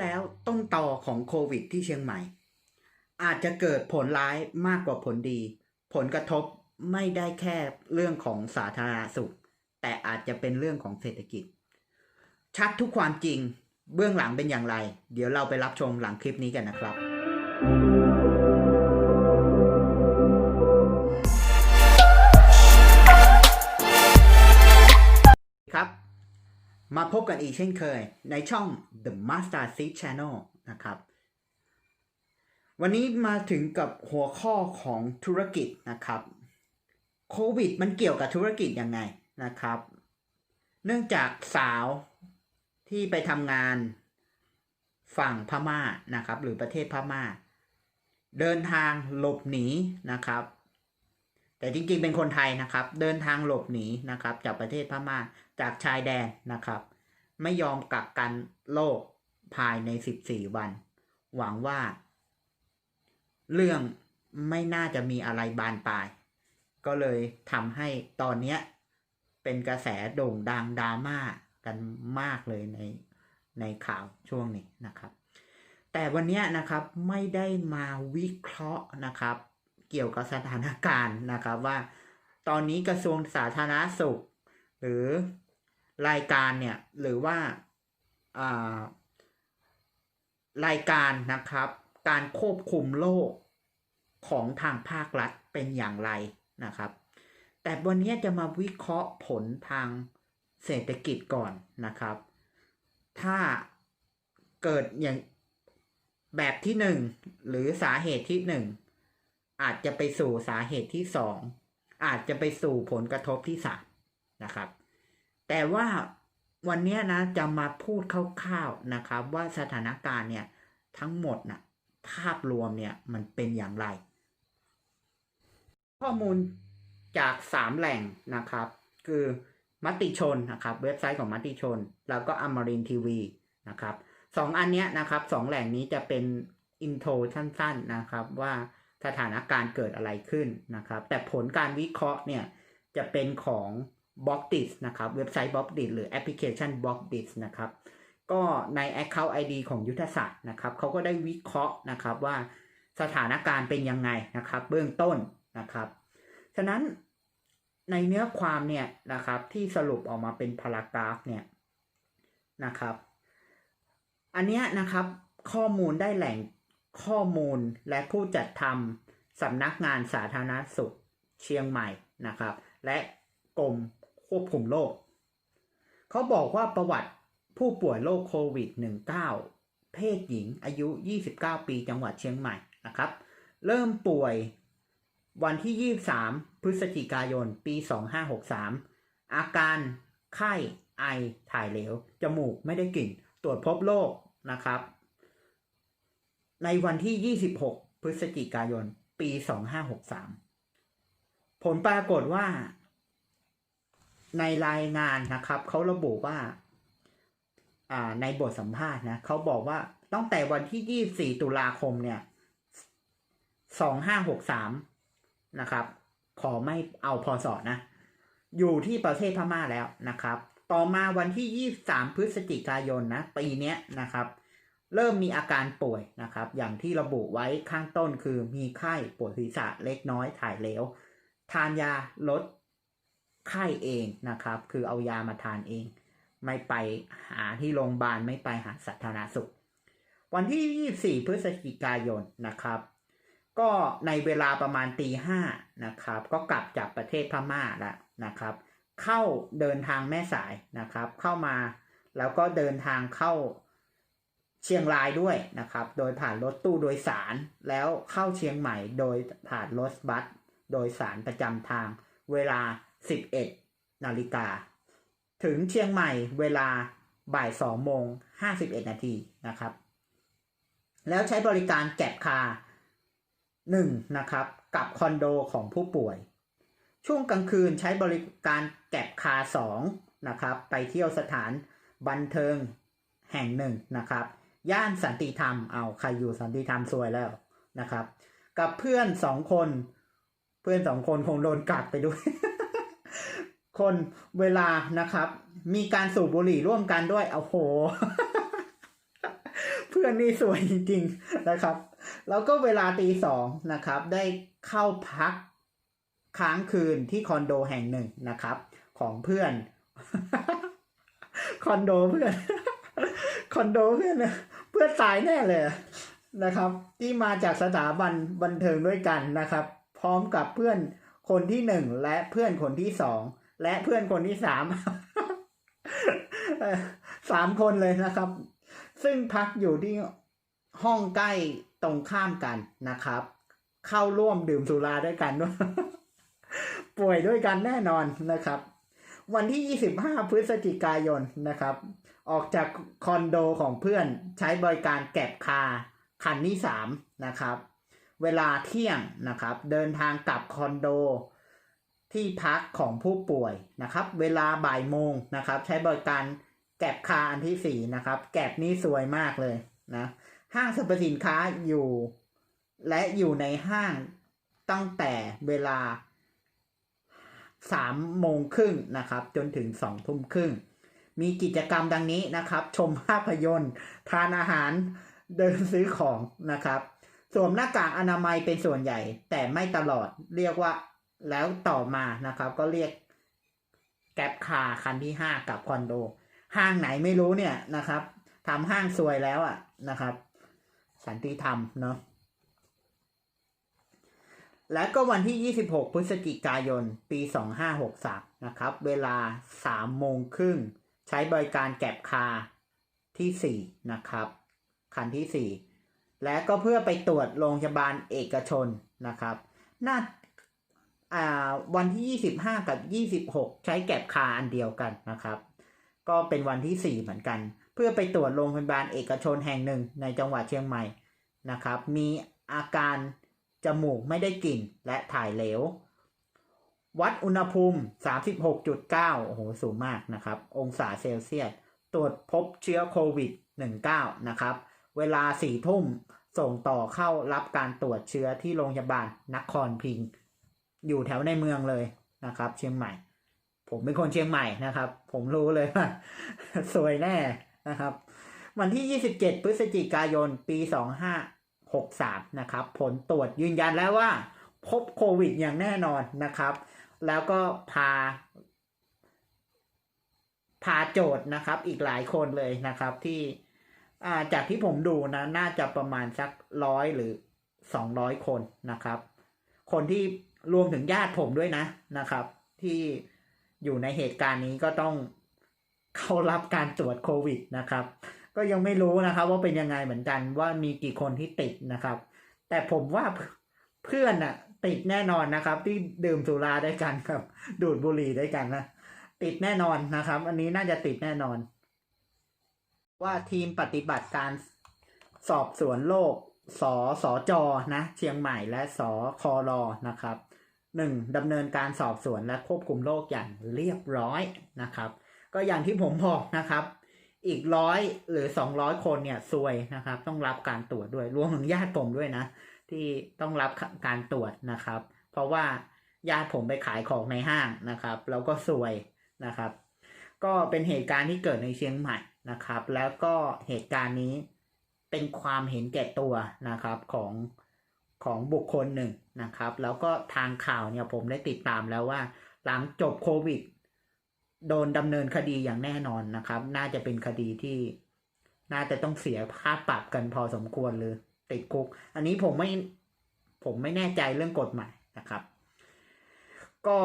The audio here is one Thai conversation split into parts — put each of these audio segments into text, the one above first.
แล้วต้นตอของโควิดที่เชียงใหม่ อาจจะเกิดผลร้ายมากกว่าผลดี ผลกระทบไม่ได้แค่เรื่องของสาธารณสุข แต่อาจจะเป็นเรื่องของเศรษฐกิจ ชัดทุกความจริง เบื้องหลังเป็นอย่างไร เดี๋ยวเราไปรับชมหลังคลิปนี้กันนะครับ มาพบกันอีกเช่นเคย ในช่อง The Master Seed Channel นะครับ วันนี้มาถึงกับหัวข้อของธุรกิจนะครับโควิดมันเกี่ยวกับธุรกิจยังไงนะครับ เนื่องจากสาวที่ไปทำงานฝั่งพม่านะครับ หรือประเทศพม่า เดินทางหลบหนีนะครับ แต่จริงๆเป็นคนไทยนะครับ เดินทางหลบหนีนะครับ จากประเทศพม่าจากชายแดนนะครับ ไม่ยอมกักกันโรคภายใน 14 วัน หวังว่า เรื่องไม่น่าจะมีอะไรบานปลาย ก็เลยทำให้ตอนเนี้ยเป็นกระแสโด่งดังดราม่ากันมากเลยในในข่าวช่วงนี้นะครับ แต่วันนี้นะครับไม่ได้มาวิเคราะห์นะครับ เกี่ยวกับสถานการณ์นะครับว่า ตอนนี้กระทรวงสาธารณสุข หรือ รายการเนี่ยหรือว่าารายการนะครับ การควบคุมโรคของทางภาครัฐเป็นอย่างไรนะครับ แต่วันนี้จะมาวิเคราะห์ผลทางเศรษฐกิจก่อนนะครับ ถ้าเกิดอย่างแบบที่หนึ่งหรือสาเหตุที่หนึ่งอาจจะไปสู่สาเหตุที่สองอาจจะไปสู่ผลกระทบที่สามนะครับ แต่ว่าวันนี้นะจะมาพูดคร่าวๆนะครับว่าสถานการณ์เนี่ยทั้งหมดนะภาพรวมเนี่ยมันเป็นอย่างไร ข้อมูลจากสามแหล่งนะครับ คือมติชนนะครับ เว็บไซต์ของมติชน แล้วก็อมรินทีวีนะครับสองอันเนี้ยนะครับสองแหล่งนี้จะเป็นอินโทรสั้นๆนะครับว่าสถานการณ์เกิดอะไรขึ้นนะครับ แต่ผลการวิเคราะห์เนี่ยจะเป็นของ b l o c d i s นะครับเว็บไซต์ b l o c d i s หรือแอปพลิเคชัน b l o c d i s นะครับก็ใน Account ID ของยุทธศาสตร์นะครับเขาก็ได้วิเคราะห์นะครับว่าสถานการณ์เป็นยังไงนะครับ เบื้องต้นนะครับ ฉะนั้นในเนื้อความเนี่ยนะครับที่สรุปออกมาเป็นพารากราฟเนี่ยนะครับ อันเนี้ยนะครับข้อมูลได้แหล่งข้อมูลและผู้จัดทำสำนักงานสาธารณสุขเชียงใหม่นะครับ และกรม ควบคุมโรคเขาบอกว่าประวัติผู้ป่วยโรคโควิด -19 เพศหญิงอายุ 29 ปีจังหวัดเชียงใหม่นะครับ เริ่มป่วยวันที่ 23 พฤศจิกายน ปี 2563 อาการไข้ไอถ่ายเหลว จมูกไม่ได้กลิ่น ตรวจพบโรคนะครับ ในวันที่ 26 พฤศจิกายน ปี 2563 ผลปรากฏว่า ในรายงานนะครับเขาระบุว่า อ่า ในบทสัมภาษณ์นะเขาบอกว่าตั้งแต่วันที่24ตุลาคมเนี่ย2563นะครับ ขอไม่เอาพอสอนะ อยู่ที่ประเทศพม่าแล้วนะครับ ต่อมาวันที่23พฤศจิกายนนะปีเนี้ยนะครับ เริ่มมีอาการป่วยนะครับ อย่างที่ระบุไว้ข้างต้นคือมีไข้ปวดศีรษะเล็กน้อยถ่ายเหลว ทานยาลด ไข้เองนะครับ คือเอายามาทานเอง ไม่ไปหาที่โรงพยาบาลไม่ไปหาสาธารณสุข วันที่ 24 พฤศจิกายนนะครับ ก็ในเวลาประมาณตีห้านะครับ ก็กลับจากประเทศพม่าแล้วนะครับ เข้าเดินทางแม่สายนะครับ เข้ามาแล้วก็เดินทางเข้าเชียงรายด้วยนะครับ โดยผ่านรถตู้โดยสาร แล้วเข้าเชียงใหม่โดยผ่านรถบัส โดยสารประจำทาง เวลา 11 นาฬิกา ถึงเชียงใหม่เวลาบ่าย2โมง51 นาทีนะครับ แล้วใช้บริการแก็บคาหนึ่งนะครับ กับคอนโดของผู้ป่วย ช่วงกลางคืนใช้บริการแก็บคาสองนะครับ ไปเที่ยวสถานบันเทิงแห่งหนึ่งนะครับ ย่านสันติธรรม เอาใครอยู่สันติธรรมซวยแล้วนะครับ กับเพื่อนสองคน เพื่อนสองคนคงโดนกัดไปด้วย คนเวลานะครับ มีการสูบบุหรี่ร่วมกันด้วยเอาโห เพื่อนนี่สวยจริงๆนะครับ แล้วก็เวลาตีสองนะครับ ได้เข้าพักค้างคืนที่คอนโดแห่งหนึ่งนะครับ ของเพื่อน คอนโดเพื่อน คอนโดเพื่อนเพื่อนตายแน่เลยนะครับ ที่มาจากสถาบันบันเทิงด้วยกันนะครับ พร้อมกับเพื่อนคนที่หนึ่งและเพื่อนคนที่สอง และเพื่อนคนที่สามสามคนเลยนะครับ ซึ่งพักอยู่ที่ห้องใกล้ตรงข้ามกันนะครับ เข้าร่วมดื่มสุราด้วยกันด้วยป่วยด้วยกันแน่นอนนะครับ วันที่ 25 พฤศจิกายนนะครับ ออกจากคอนโดของเพื่อนใช้บริการแก็บคาคันที่3นะครับ เวลาเที่ยงนะครับ เดินทางกลับคอนโด ที่พักของผู้ป่วยนะครับ เวลาบ่ายโมงนะครับ ใช้บริการแก็บคาอันที่สี่นะครับ แก็บนี่สวยมากเลยนะห้างสรรพสินค้าอยู่ และอยู่ในห้างตั้งแต่เวลาสามโมงครึ่งนะครับ จนถึงสองทุ่มครึ่ง มีกิจกรรมดังนี้นะครับ ชมภาพยนตร์ ทานอาหารเดินซื้อของนะครับ สวมหน้ากากอนามัยเป็นส่วนใหญ่ แต่ไม่ตลอดเรียกว่า แล้วต่อมานะครับ ก็เรียกแก๊ปคาคันที่ห้ากับคอนโด ห้างไหนไม่รู้เนี่ยนะครับทำห้างสวยแล้วอะนะครับ สันติธรรมเนาะและก็วันที่ 26 พฤศจิกายน ปี 2563 นะครับ เวลา 3 โมงครึ่ง ใช้บริการแก็บคาที่ 4 นะครับ คันที่ 4 และก็เพื่อไปตรวจโรงพยาบาลเอกชนนะครับ น่า วันที่ 25 กับ 26 ใช้แก็บคาร์อันเดียวกันนะครับ ก็เป็นวันที่ 4 เหมือนกัน เพื่อไปตรวจโรงพยาบาลเอกชนแห่งหนึ่งในจังหวัดเชียงใหม่นะครับ มีอาการจมูกไม่ได้กลิ่นและถ่ายเหลว วัดอุณหภูมิ 36.9 โอ้โห สูงมากนะครับ องศาเซลเซียส ตรวจพบเชื้อโควิด 19 นะครับ เวลา 4 ทุ่มส่งต่อเข้ารับการตรวจเชื้อที่โรงพยาบาลนครพิงค์ อยู่แถวในเมืองเลยนะครับ เชียงใหม่ ผมเป็นคนเชียงใหม่นะครับ ผมรู้เลยว่าสวยแน่นะครับ วันที่ 27 พฤศจิกายน ปี 2563 นะครับ ผลตรวจยืนยันแล้วว่า พบโควิดอย่างแน่นอนนะครับ แล้วก็พา พาโจทย์นะครับ อีกหลายคนเลยนะครับที่จากที่ผมดูนะ น่าจะประมาณสักร้อยหรือสองร้อยคนนะครับ คนที่ รวมถึงญาติผมด้วยนะนะครับ ที่อยู่ในเหตุการณ์นี้ก็ต้องเข้ารับการตรวจโควิดนะครับ ก็ยังไม่รู้นะครับ ว่าเป็นยังไงเหมือนกันว่ามีกี่คนที่ติดนะครับ แต่ผมว่าเพื่อนอะติดแน่นอนนะครับ ที่ดื่มสุราด้วยกันครับ ดูดบุหรี่ด้วยกันนะติดแน่นอนนะครับ อันนี้น่าจะติดแน่นอน ว่าทีมปฏิบัติการสอบสวนโรคสสจนะ เชียงใหม่และสครนะครับ หนึ่งดำเนินการสอบสวนและควบคุมโรคอย่างเรียบร้อยนะครับ ก็อย่างที่ผมบอกนะครับ อีกร้อยหรือสองร้อยคนเนี่ยซวยนะครับ ต้องรับการตรวจด้วยรวมถึงญาติผมด้วยนะ ที่ต้องรับการตรวจนะครับ เพราะว่าญาติผมไปขายของในห้างนะครับ แล้วก็ซวยนะครับ ก็เป็นเหตุการณ์ที่เกิดในเชียงใหม่นะครับ แล้วก็เหตุการณ์นี้เป็นความเห็นแก่ตัวนะครับของ ของบุคคลหนึ่งนะครับ แล้วก็ทางข่าวเนี่ยผมได้ติดตามแล้วว่า หลังจบโควิด โดนดำเนินคดีอย่างแน่นอนนะครับ น่าจะเป็นคดีที่น่าจะต้องเสียค่าปรับกันพอสมควรเลยติดคุก อันนี้ผมไม่ผมไม่แน่ใจเรื่องกฎหมายนะครับ ก็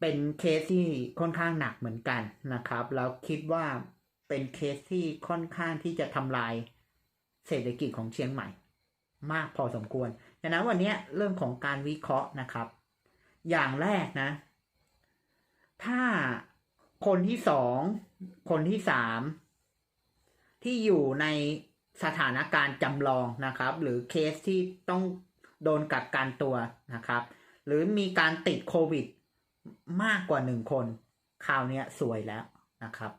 เป็นเคสที่ค่อนข้างหนักเหมือนกันนะครับ แล้วคิดว่าเป็นเคสที่ค่อนข้างที่จะทำลายเศรษฐกิจของเชียงใหม่ มากพอสมควร ฉะนั้นวันนี้เรื่องของการวิเคราะห์นะครับ อย่างแรกนะ ถ้าคนที่สองคนที่สามที่อยู่ในสถานการณ์จำลองนะครับ หรือเคสที่ต้องโดนกักกันตัวนะครับ หรือมีการติดโควิดมากกว่าหนึ่งคนคราวนี้สวยแล้วนะครับ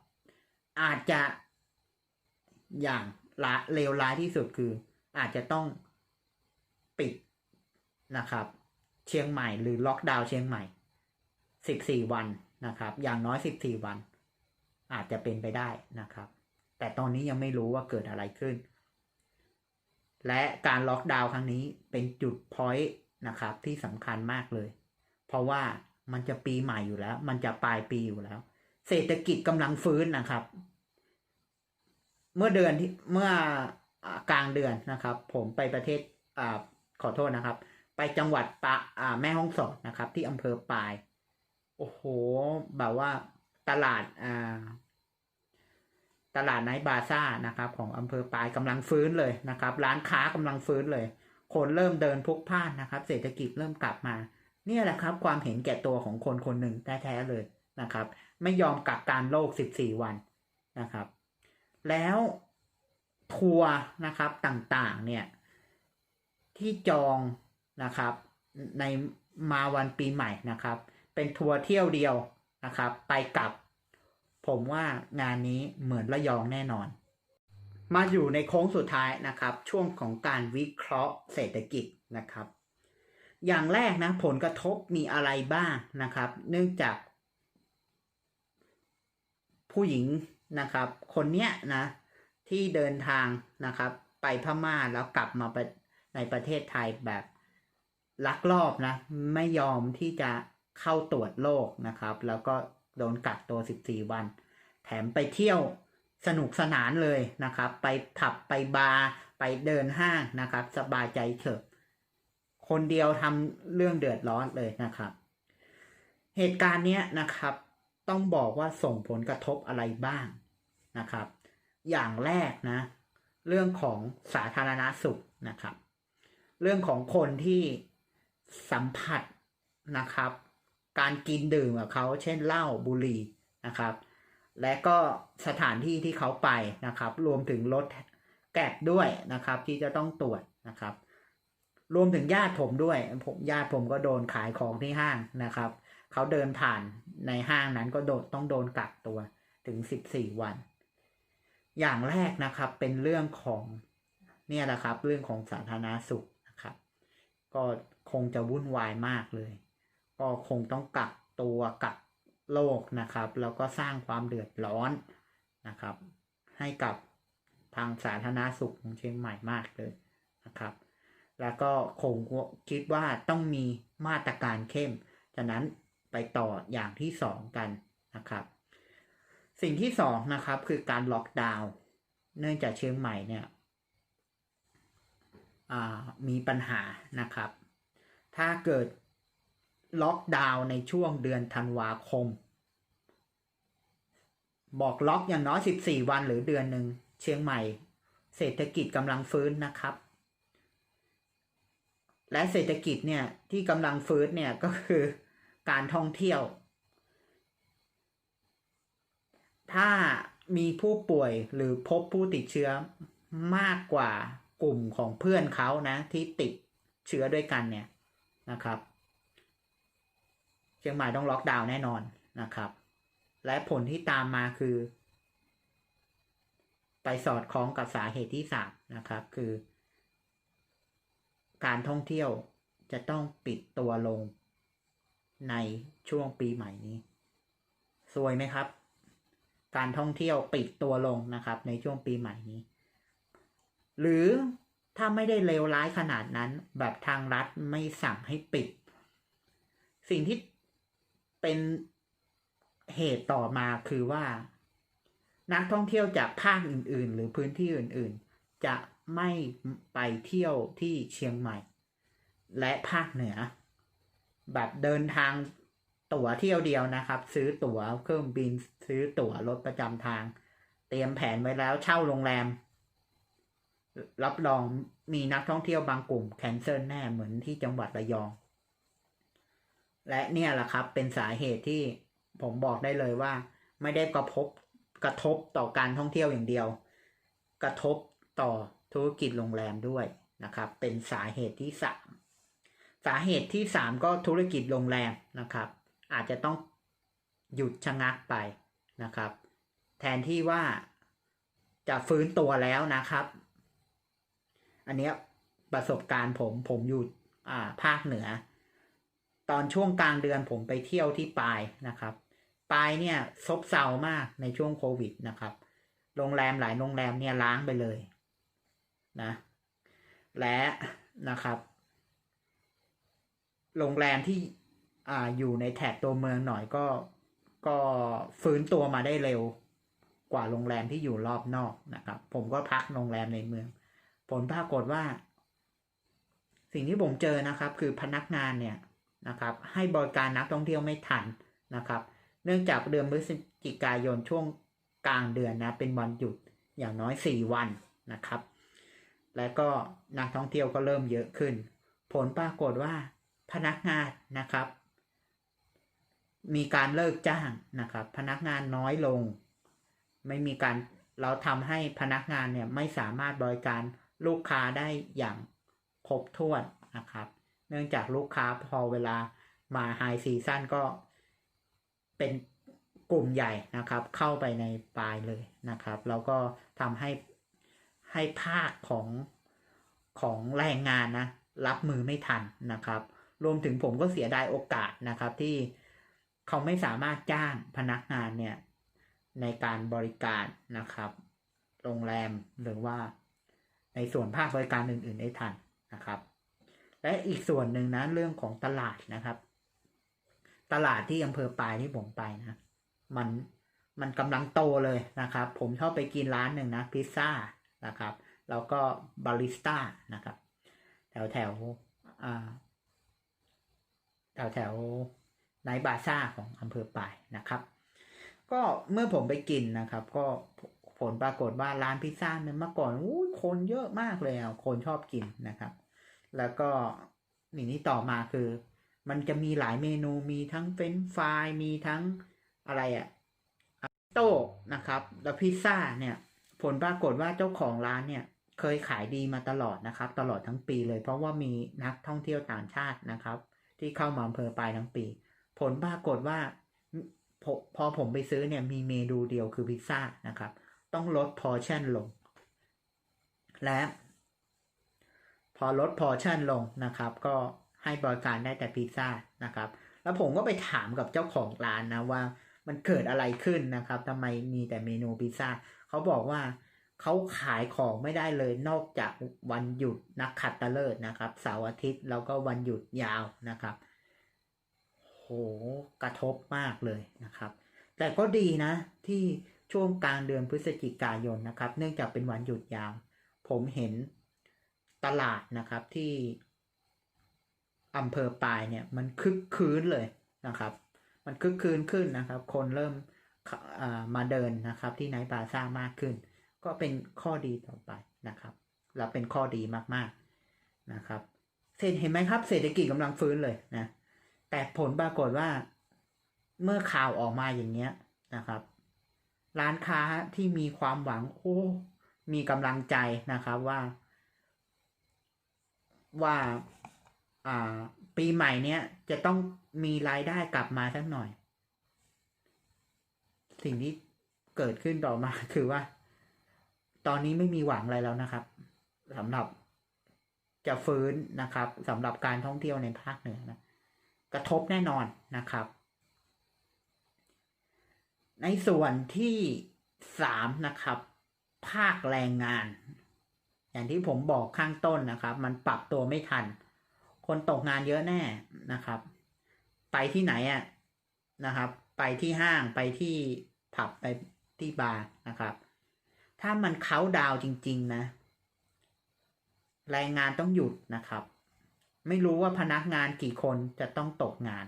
อาจจะอย่างเลวร้ายที่สุดคือ อาจจะต้อง นะครับ เชียงใหม่หรือล็อกดาวน์เชียงใหม่สิบสี่วันนะครับ อย่างน้อยสิบสี่วัน อาจจะเป็นไปได้นะครับ แต่ตอนนี้ยังไม่รู้ว่าเกิดอะไรขึ้น และการล็อกดาวน์ครั้งนี้เป็นจุดพอยต์นะครับ ที่สำคัญมากเลย เพราะว่ามันจะปีใหม่อยู่แล้ว มันจะปลายปีอยู่แล้ว เศรษฐกิจกำลังฟื้นนะครับ เมื่อเดือนที่เมื่อกลางเดือนนะครับ ผมไปประเทศอขอโทษนะครับ ไปจังหวัดปะอ่าแม่ฮ่องสอนนะครับ ที่อำเภอปาย โอ้โห แบบว่าตลาดอ่าตลาดไนท์บาซ่านะครับ ของอำเภอปายกำลังฟื้นเลยนะครับ ร้านค้ากำลังฟื้นเลย คนเริ่มเดินพลุกพล่านนะครับ เศรษฐกิจเริ่มกลับมา เนี่ยแหละครับ ความเห็นแก่ตัวของคนคนหนึ่งแท้ๆเลยนะครับ ไม่ยอมกักการโรค14 วันนะครับ แล้วทัวร์นะครับต่างๆเนี่ยที่จอง นะครับ ในมาวันปีใหม่นะครับ เป็นทัวร์เที่ยวเดียวนะครับ ไปกลับ ผมว่างานนี้เหมือนระยองแน่นอน มาอยู่ในโค้งสุดท้ายนะครับ ช่วงของการวิเคราะห์เศรษฐกิจนะครับ อย่างแรกนะผลกระทบมีอะไรบ้างนะครับ เนื่องจาก ผู้หญิงนะครับ คนเนี้ยนะที่เดินทางนะครับ ไปพม่าแล้วกลับมาในประเทศไทยแบบ ลักลอบนะ ไม่ยอมที่จะเข้าตรวจโรคนะครับ แล้วก็โดนกักตัว 14 วัน แถมไปเที่ยวสนุกสนานเลยนะครับ ไปผับไปบาร์ไปเดินห้างนะครับ สบายใจเถอะคนเดียวทำเรื่องเดือดร้อนเลยนะครับ เหตุการณ์เนี้ยนะครับ ต้องบอกว่าส่งผลกระทบอะไรบ้างนะครับ อย่างแรกนะ เรื่องของสาธารณสุขนะครับ เรื่องของคนที่ สัมผัสนะครับ การกินดื่มกับเขาเช่นเหล้าบุหรี่นะครับ และก็สถานที่ที่เขาไปนะครับ รวมถึงรถแกร็บด้วยนะครับ ที่จะต้องตรวจนะครับ รวมถึงญาติผมด้วยผมญาติผมก็โดนขายของที่ห้างนะครับ เขาเดินผ่านในห้างนั้นก็โดนต้องโดนกักตัวถึง14วัน อย่างแรกนะครับเป็นเรื่องของเนี่ยแหละครับ เรื่องของสาธารณสุขนะครับ ก็ คงจะวุ่นวายมากเลย ก็คงต้องกักตัวกักโรคนะครับ แล้วก็สร้างความเดือดร้อนนะครับ ให้กับทางสาธารณสุขของเชียงใหม่มากเลยนะครับ แล้วก็คงคิดว่าต้องมีมาตรการเข้มฉะนั้นไปต่ออย่างที่สองกันนะครับ สิ่งที่สองนะครับคือการล็อกดาวน์เนื่องจากเชียงใหม่เนี่ยมีปัญหานะครับ ถ้าเกิดล็อกดาวน์ในช่วงเดือนธันวาคม บอกล็อกอย่างน้อย 14 วันหรือเดือนหนึ่งเชียงใหม่ เศรษฐกิจกำลังฟื้นนะครับ และเศรษฐกิจเนี่ยที่กำลังฟื้นเนี่ยก็คือการท่องเที่ยว ถ้ามีผู้ป่วยหรือพบผู้ติดเชื้อมากกว่ากลุ่มของเพื่อนเขานะที่ติดเชื้อด้วยกันเนี่ย นะครับ เชียงใหม่ต้องล็อกดาวน์แน่นอนนะครับ และผลที่ตามมาคือ ไปสอดคล้องกับสาเหตุที่สามนะครับ คือ การท่องเที่ยวจะต้องปิดตัวลงในช่วงปีใหม่นี้ สวยไหมครับ การท่องเที่ยวปิดตัวลงนะครับ ในช่วงปีใหม่นี้ หรือ ถ้าไม่ได้เลวร้ายขนาดนั้น แบบทางรัฐไม่สั่งให้ปิด สิ่งที่เป็นเหตุต่อมาคือว่า นักท่องเที่ยวจากภาคอื่น ๆ หรือพื้นที่อื่น ๆ จะไม่ไปเที่ยวที่เชียงใหม่ และภาคเหนือ แบบเดินทางตั๋วเที่ยวเดียวนะครับ ซื้อตั๋วเครื่องบิน ซื้อตั๋วรถประจำทาง เตรียมแผนไว้แล้วเช่าโรงแรม รับรองมีนักท่องเที่ยวบางกลุ่มแคนเซิลแน่เหมือนที่จังหวัดระยอง และเนี่ยแหละครับ เป็นสาเหตุที่ผมบอกได้เลยว่า ไม่ได้กระทบกระทบต่อการท่องเที่ยวอย่างเดียว กระทบต่อธุรกิจโรงแรมด้วยนะครับ เป็นสาเหตุที่สามสาเหตุที่สามก็ธุรกิจโรงแรมนะครับ อาจจะต้องหยุดชะงักไปนะครับ แทนที่ว่าจะฟื้นตัวแล้วนะครับ อันเนี้ยประสบการณ์ผมผมอยู่อ่าภาคเหนือ ตอนช่วงกลางเดือนผมไปเที่ยวที่ปายนะครับปายเนี่ยซบเซามากในช่วงโควิดนะครับ โรงแรมหลายโรงแรมเนี่ยล้างไปเลยนะและนะครับ โรงแรมที่อ่าอยู่ในแถบตัวเมืองหน่อยก็ก็ฟื้นตัวมาได้เร็วกว่าโรงแรมที่อยู่รอบนอกนะครับ ผมก็พักโรงแรมในเมือง ผลปรากฏว่า สิ่งที่ผมเจอนะครับ คือพนักงานเนี่ยนะครับ ให้บริการนักท่องเที่ยวไม่ทันนะครับ เนื่องจากเดือนพฤศจิกายนช่วงกลางเดือนนะเป็นวันหยุดอย่างน้อยสี่วันนะครับ แล้วก็นักท่องเที่ยวก็เริ่มเยอะขึ้น ผลปรากฏว่าพนักงานนะครับ มีการเลิกจ้างนะครับ พนักงานน้อยลง ไม่มีการเราทำให้พนักงานเนี่ยไม่สามารถบริการ ลูกค้าได้อย่างครบถ้วนนะครับ เนื่องจากลูกค้าพอเวลามาไฮซีซั่นก็เป็นกลุ่มใหญ่นะครับ เข้าไปในปลายเลยนะครับ แล้วก็ทำให้ให้ภาคของของแรงงานนะ รับมือไม่ทันนะครับ รวมถึงผมก็เสียดายโอกาสนะครับที่เขาไม่สามารถจ้างพนักงานเนี่ยในการบริการนะครับ โรงแรมหรือว่า ในส่วนภาคบริการอื่น ๆ ได้ทันนะครับ และอีกส่วนหนึ่งนะเรื่องของตลาดนะครับ ตลาดที่อำเภอปลายที่ผมไปนะ มันมันกำลังโตเลยนะครับ ผมชอบไปกินร้านหนึ่งนะพิซซ่านะครับ แล้วก็บาริสต้านะครับ แถวแถวอ่าแถวแถวไนบาซ่าของอำเภอปลายนะครับ ก็เมื่อผมไปกินนะครับ ก็ ผลปรากฏว่าร้านพิซซ่าเนี่ยเมื่อก่อนอู้คนเยอะมากเลยอะคนชอบกินนะครับ แล้วก็นี่นี่ต่อมาคือ มันจะมีหลายเมนูมีทั้งเฟรนฟรายมีทั้งอะไรอะโต้นะครับ แล้วพิซซ่าเนี่ย ผลปรากฏว่าเจ้าของร้านเนี่ยเคยขายดีมาตลอดนะครับ ตลอดทั้งปีเลย เพราะว่ามีนักท่องเที่ยวต่างชาตินะครับ ที่เข้ามาอำเภอปลายทั้งปี ผลปรากฏว่าพอผมไปซื้อเนี่ยมีเมนูเดียวคือพิซซ่านะครับ ต้องลดพอร์ชั่นลง และพอลดพอร์ชั่นลงนะครับ ก็ให้บริการได้แต่พิซซ่านะครับ แล้วผมก็ไปถามกับเจ้าของร้านนะว่ามันเกิดอะไรขึ้นนะครับทำไมมีแต่เมนูพิซซ่าเขาบอกว่าเขาขายของไม่ได้เลยนอกจากวันหยุดนักขัตฤกษ์นะครับเสาร์อาทิตย์แล้วก็วันหยุดยาวนะครับ โหกระทบมากเลยนะครับ แต่ก็ดีนะที่ ช่วงกลางเดือนพฤศจิกายนนะครับ เนื่องจากเป็นวันหยุดยาว ผมเห็นตลาดนะครับที่อำเภอปลายเนี่ยมันคึกคืนเลยนะครับ มันคึกคืนขึ้นนะครับ คนเริ่มมาเดินนะครับ ที่ไนท์บาซ่ามากขึ้น ก็เป็นข้อดีต่อไปนะครับและเป็นข้อดีมากๆนะครับเศรษฐเห็นไหมครับ เศรษฐกิจกำลังฟื้นเลยนะแต่ผลปรากฏว่าเมื่อข่าวออกมาอย่างเงี้ยนะครับ ร้านค้าที่มีความหวังโอ้มีกำลังใจนะครับว่า ว่าปีใหม่เนี้ยจะต้องมีรายได้กลับมาสักหน่อย สิ่งที่เกิดขึ้นต่อมาคือว่า ตอนนี้ไม่มีหวังอะไรแล้วนะครับสำหรับจะฟื้นนะครับสำหรับการท่องเที่ยวในภาคเหนือนะกระทบแน่นอนนะครับ ในส่วนที่สามนะครับ ภาคแรงงาน อย่างที่ผมบอกข้างต้นนะครับ มันปรับตัวไม่ทัน คนตกงานเยอะแน่นะครับ ไปที่ไหนอะนะครับ ไปที่ห้างไปที่ผับไปที่บาร์นะครับ ถ้ามันเขาดาวจริง ๆ นะแรงงานต้องหยุดนะครับ ไม่รู้ว่าพนักงานกี่คนจะต้องตกงาน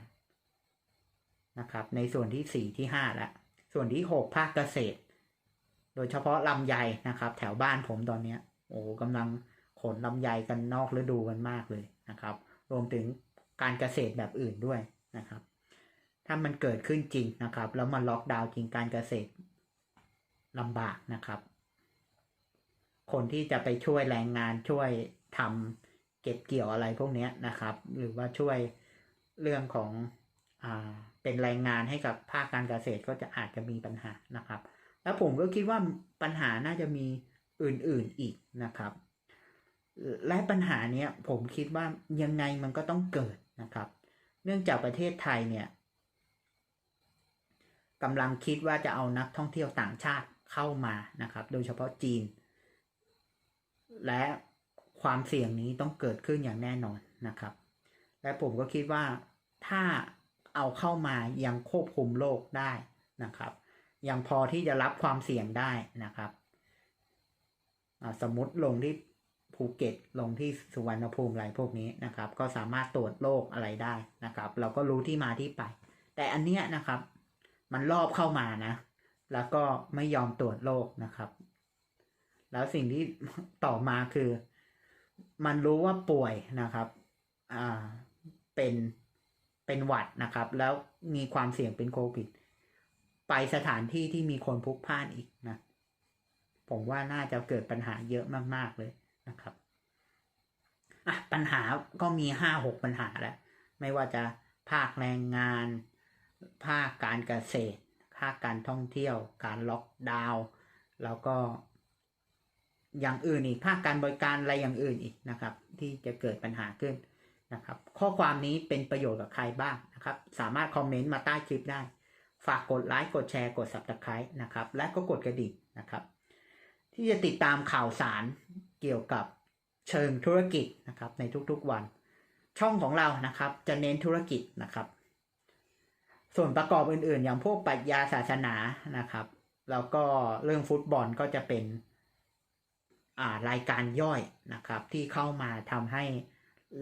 นะครับ ในส่วนที่สี่ที่ห้าแล้ว ส่วนที่หกภาคเกษตร โดยเฉพาะลำไยนะครับ แถวบ้านผมตอนเนี้ยโอ้กำลังขนลำไยกันนอกฤดูกันมากเลยนะครับ รวมถึงการเกษตรแบบอื่นด้วยนะครับ ถ้ามันเกิดขึ้นจริงนะครับ แล้วมันล็อกดาวน์จริงการเกษตรลำบากนะครับ คนที่จะไปช่วยแรงงานช่วยทำเก็บเกี่ยวอะไรพวกนี้นะครับ หรือว่าช่วยเรื่องของอ่า เป็นแรงงานให้กับภาคการเกษตรก็จะอาจจะมีปัญหานะครับ แล้วผมก็คิดว่าปัญหาน่าจะมีอื่นๆอีกนะครับ และปัญหาเนี้ยผมคิดว่ายังไงมันก็ต้องเกิดนะครับ เนื่องจากประเทศไทยเนี่ยกำลังคิดว่าจะเอานักท่องเที่ยวต่างชาติเข้ามานะครับ โดยเฉพาะจีน และความเสี่ยงนี้ต้องเกิดขึ้นอย่างแน่นอนนะครับ และผมก็คิดว่าถ้า เอาเข้ามายังควบคุมโรคได้นะครับ ยังพอที่จะรับความเสี่ยงได้นะครับสมมติลงที่ภูเก็ตลงที่สุวรรณภูมิอะไรพวกนี้นะครับ ก็สามารถตรวจโรคอะไรได้นะครับ เราก็รู้ที่มาที่ไป แต่อันเนี้ยนะครับ มันรอบเข้ามานะ แล้วก็ไม่ยอมตรวจโรคนะครับ แล้วสิ่งที่ต่อมาคือ มันรู้ว่าป่วยนะครับ อ่าเป็น เป็นหวัดนะครับ แล้วมีความเสี่ยงเป็นโควิด ไปสถานที่ที่มีคนพลุกพล่านอีกนะ ผมว่าน่าจะเกิดปัญหาเยอะมาก ๆ เลยนะครับอะปัญหาก็มีห้าหกปัญหาแล้ว ไม่ว่าจะภาคแรงงาน ภาคการเกษตร ภาคการท่องเที่ยว การล็อกดาวน์แล้วก็อย่างอื่นอีกภาคการบริการอะไรอย่างอื่นอีกนะครับ ที่จะเกิดปัญหาขึ้น นะครับ ข้อความนี้เป็นประโยชน์กับใครบ้างนะครับ สามารถคอมเมนต์มาใต้คลิปได้ ฝากกดไลค์กดแชร์กด subscribe นะครับ และก็กดกระดิ่งนะครับ ที่จะติดตามข่าวสารเกี่ยวกับเชิงธุรกิจนะครับในทุกๆวัน ช่องของเรานะครับจะเน้นธุรกิจนะครับ ส่วนประกอบอื่นๆ อย่างพวกปรัชญาศาสนานะครับ แล้วก็เรื่องฟุตบอลก็จะเป็นารายการย่อยนะครับที่เข้ามาทำให้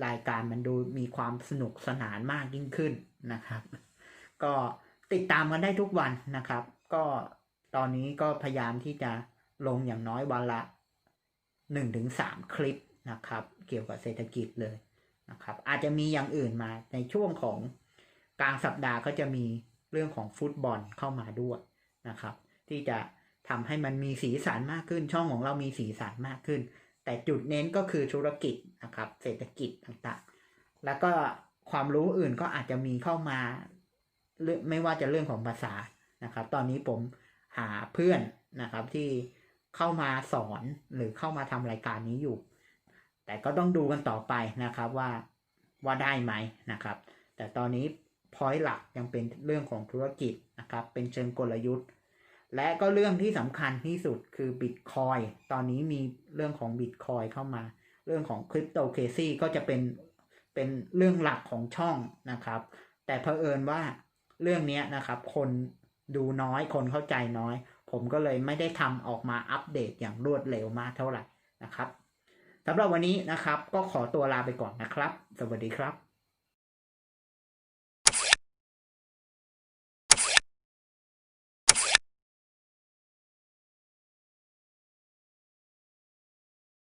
รายการมันดูมีความสนุกสนานมากยิ่งขึ้นนะครับ ก็ติดตามกันได้ทุกวันนะครับ ก็ตอนนี้ก็พยายามที่จะลงอย่างน้อยวันละหนึ่งถึงสามคลิปนะครับ เกี่ยวกับเศรษฐกิจเลยนะครับ อาจจะมีอย่างอื่นมาในช่วงของกลางสัปดาห์ก็จะมีเรื่องของฟุตบอลเข้ามาด้วยนะครับ ที่จะทำให้มันมีสีสันมากขึ้นช่องของเรามีสีสันมากขึ้น แต่จุดเน้นก็คือธุรกิจนะครับเศรษฐกิจต่างๆ แล้วก็ความรู้อื่นก็อาจจะมีเข้ามาไม่ว่าจะเรื่องของภาษานะครับ ตอนนี้ผมหาเพื่อนนะครับที่เข้ามาสอนหรือเข้ามาทำรายการนี้อยู่ แต่ก็ต้องดูกันต่อไปนะครับว่าว่าได้ไหมนะครับ แต่ตอนนี้พอยต์หลักยังเป็นเรื่องของธุรกิจนะครับ เป็นเชิงกลยุทธ์ และก็เรื่องที่สำคัญที่สุดคือบิตคอยตอนนี้มีเรื่องของบิตคอยเข้ามา เรื่องของคริปโตเคซีก็จะเป็นเป็นเรื่องหลักของช่องนะครับ แต่เผอิญว่าเรื่องนี้นะครับ คนดูน้อยคนเข้าใจน้อย ผมก็เลยไม่ได้ทำออกมาอัปเดตอย่างรวดเร็วมากเท่าไหร่นะครับสำหรับวันนี้นะครับ ก็ขอตัวลาไปก่อนนะครับ สวัสดีครับ